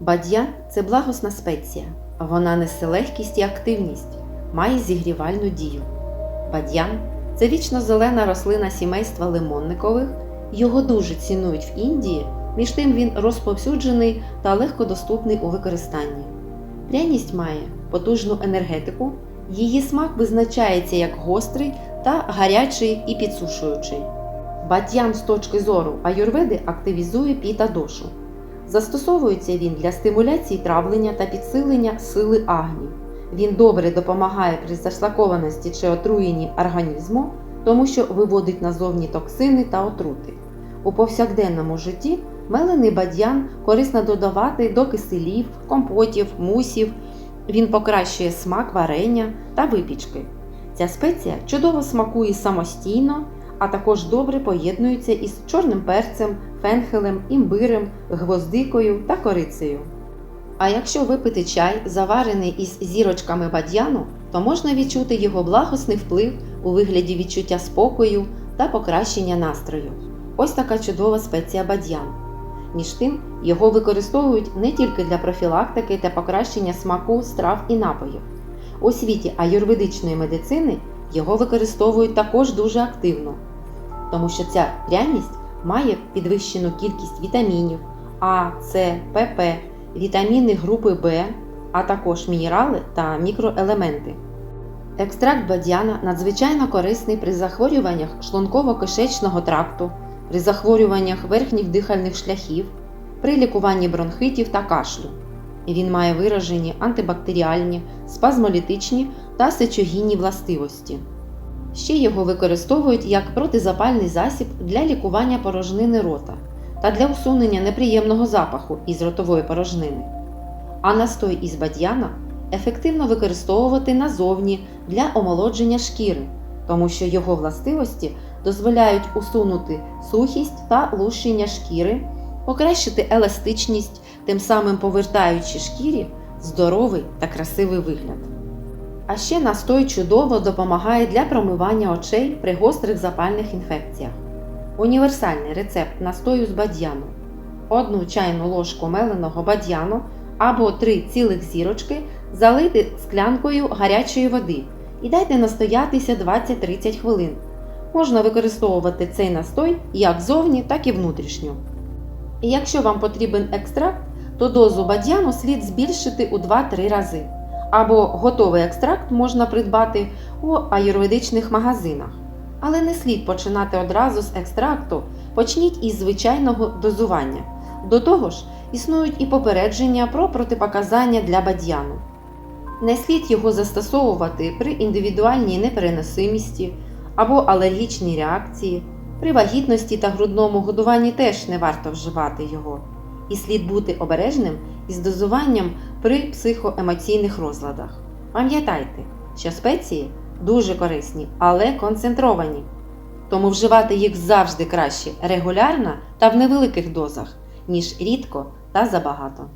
Бадьян це благосна спеція. Вона несе легкість і активність, має зігрівальну дію. Бадьян це вічно зелена рослина сімейства лимонникових. Його дуже цінують в Індії, між тим він розповсюджений та легкодоступний у використанні. Пряність має потужну енергетику, її смак визначається як гострий та гарячий і підсушуючий. Бадьян з точки зору аюрведи активізує піта дошу. Застосовується він для стимуляції травлення та підсилення сили агні. Він добре допомагає при зашлакованості чи отруєнні організму, тому що виводить назовні токсини та отрути. У повсякденному житті мелений бадьян корисно додавати до киселів, компотів, мусів. Він покращує смак варення та випічки. Ця спеція чудово смакує самостійно, а також добре поєднується із чорним перцем, фенхелем, імбирем, гвоздикою та корицею. А якщо випити чай, заварений із зірочками бадьяну, то можна відчути його благосний вплив у вигляді відчуття спокою та покращення настрою. Ось така чудова спеція бадьян. Між тим, його використовують не тільки для профілактики та покращення смаку страв і напоїв. У світі аюрведичної медицини його використовують також дуже активно, тому що ця пряність має підвищену кількість вітамінів А, С, ПП, вітаміни групи В, а також мінерали та мікроелементи. Екстракт бадьяна надзвичайно корисний при захворюваннях шлунково-кишечного тракту, при захворюваннях верхніх дихальних шляхів, при лікуванні бронхитів та кашлю. Він має виражені антибактеріальні, спазмолітичні та сечогінні властивості. Ще його використовують як протизапальний засіб для лікування порожнини рота та для усунення неприємного запаху із ротової порожнини. А настой із бадьяна ефективно використовувати назовні для омолодження шкіри, тому що його властивості дозволяють усунути сухість та лущення шкіри, покращити еластичність, тим самим повертаючи шкірі здоровий та красивий вигляд. А ще настой чудово допомагає для промивання очей при гострих запальних інфекціях. Універсальний рецепт настою з бадьяну. Одну чайну ложку меленого бадьяну або 3 цілих зірочки залити склянкою гарячої води і дайте настоятися 20-30 хвилин. Можна використовувати цей настой як зовні, так і внутрішньо. Якщо вам потрібен екстракт, то дозу бадьяну слід збільшити у 2-3 рази. Або готовий екстракт можна придбати у аюрведичних магазинах. Але не слід починати одразу з екстракту, почніть із звичайного дозування. До того ж, існують і попередження про протипоказання для бадьяну. Не слід його застосовувати при індивідуальній непереносимості або алергічній реакції. При вагітності та грудному годуванні теж не варто вживати його. І слід бути обережним із дозуванням при психоемоційних розладах. Пам'ятайте, що спеції дуже корисні, але концентровані. Тому вживати їх завжди краще регулярно та в невеликих дозах, ніж рідко та забагато.